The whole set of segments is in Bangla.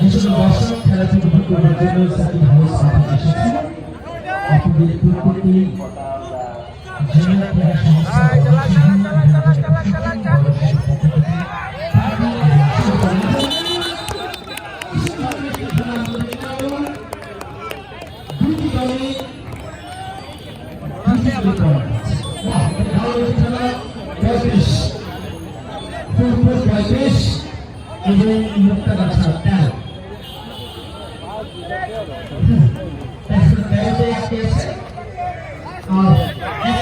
যেসব দর্শক খেলাটি উপভোগ করার জন্য সাকিব হাউস আপনাদের প্রত্যেকেই জেলা এবং তেরো এখন তেরোতে আটকে আছে আর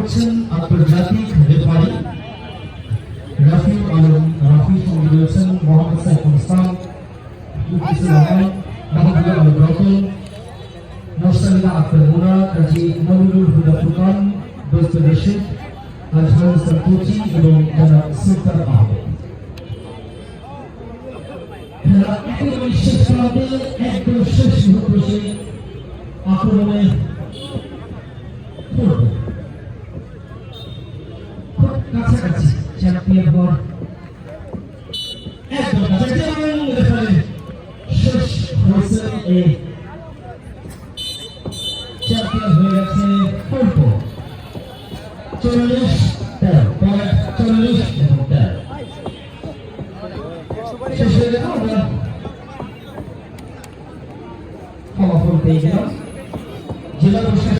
করছেন আন্তর্জাতিক রেফারি রাফিউল আলম রাফি সঙ্গে রয়েছেন মোহাম্মদ সাইফুল ইসলাম মাহবুবুল আলম রতন মোস্তামিলা আক্তার মুনা কাজী মমিনুল হুদা ফুকান দোস্ত রশিদ আজহার ইসলাম কোচি এবং জনাব সুলতান খেলা একেবারে শেষ একদম শেষ মুহূর্তে সে আক্রমণে খুব কাছাকাছি চ্যাম্পিয়ন হওয়ার একদম কাছাকাছি এবং রেফারি শেষ হয়েছে এই চ্যাম্পিয়ন গেছে পূর্ব চল্লিশ, তেরো চল্লিশ। হয়ে গেল আমরা ফলাফল জেলা প্রশাসন